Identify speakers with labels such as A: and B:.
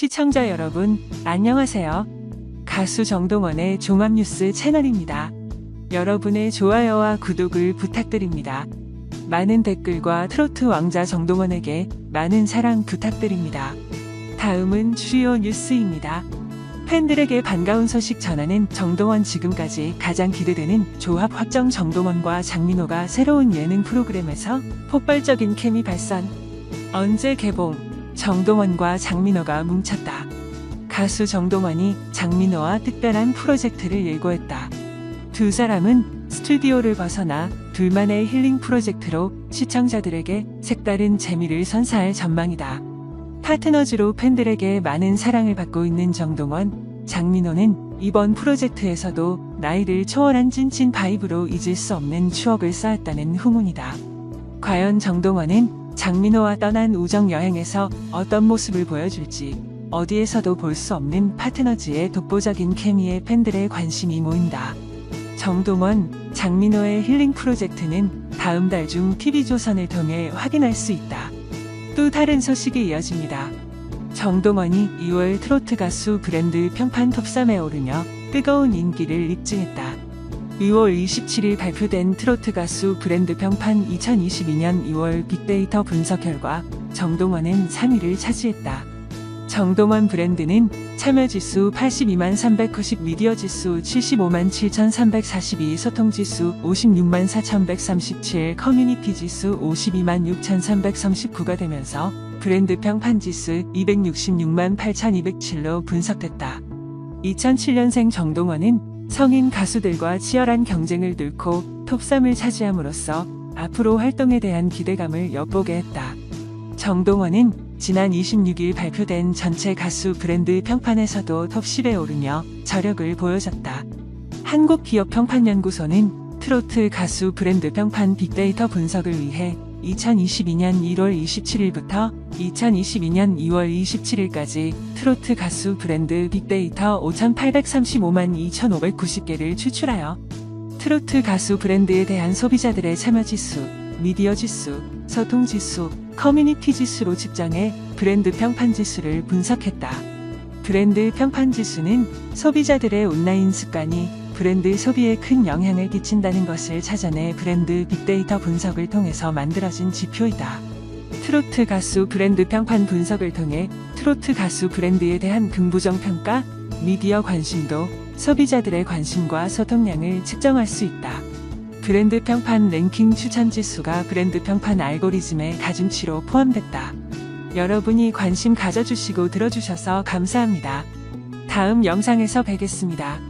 A: 시청자 여러분, 안녕하세요. 가수 정동원의 종합뉴스 채널입니다. 여러분의 좋아요와 구독을 부탁드립니다. 많은 댓글과 트로트 왕자 정동원에게 많은 사랑 부탁드립니다. 다음은 주요 뉴스입니다. 팬들에게 반가운 소식 전하는 정동원 지금까지 가장 기대되는 조합 확정 정동원과 장민호가 새로운 예능 프로그램에서 폭발적인 케미 발산. 언제 개봉? 정동원과 장민호가 뭉쳤다. 가수 정동원이 장민호와 특별한 프로젝트를 예고했다. 두 사람은 스튜디오를 벗어나 둘만의 힐링 프로젝트로 시청자들에게 색다른 재미를 선사할 전망이다. 파트너즈로 팬들에게 많은 사랑을 받고 있는 정동원, 장민호는 이번 프로젝트에서도 나이를 초월한 찐찐 바이브로 잊을 수 없는 추억을 쌓았다는 후문이다. 과연 정동원은 장민호와 떠난 우정 여행에서 어떤 모습을 보여줄지 어디에서도 볼 수 없는 파트너즈의 독보적인 케미에 팬들의 관심이 모인다. 정동원, 장민호의 힐링 프로젝트는 다음 달 중 TV조선을 통해 확인할 수 있다. 또 다른 소식이 이어집니다. 정동원이 2월 트로트 가수 브랜드 평판 톱3에 오르며 뜨거운 인기를 입증했다. 2월 27일 발표된 트로트 가수 브랜드 평판 2022년 2월 빅데이터 분석 결과 정동원은 3위를 차지했다. 정동원 브랜드는 참여 지수 82만 390, 미디어 지수 75만 7,342, 소통 지수 56만 4,137, 커뮤니티 지수 52만 6,339가 되면서 브랜드 평판 지수 266만 8,207로 분석됐다. 2007년생 정동원은 성인 가수들과 치열한 경쟁을 뚫고 톱3을 차지함으로써 앞으로 활동에 대한 기대감을 엿보게 했다. 정동원은 지난 26일 발표된 전체 가수 브랜드 평판에서도 톱10에 오르며 저력을 보여줬다. 한국기업평판연구소는 트로트 가수 브랜드 평판 빅데이터 분석을 위해 2022년 1월 27일부터 2022년 2월 27일까지 트로트 가수 브랜드 빅데이터 5,835만 2,590개를 추출하여 트로트 가수 브랜드에 대한 소비자들의 참여 지수, 미디어 지수, 소통 지수, 커뮤니티 지수로 집정해 브랜드 평판 지수를 분석했다. 브랜드 평판 지수는 소비자들의 온라인 습관이 브랜드 소비에 큰 영향을 끼친다는 것을 찾아내 브랜드 빅데이터 분석을 통해서 만들어진 지표이다. 트로트 가수 브랜드 평판 분석을 통해 트로트 가수 브랜드에 대한 긍부정 평가, 미디어 관심도, 소비자들의 관심과 소통량을 측정할 수 있다. 브랜드 평판 랭킹 추천 지수가 브랜드 평판 알고리즘의 가중치로 포함됐다. 여러분이 관심 가져주시고 들어주셔서 감사합니다. 다음 영상에서 뵙겠습니다.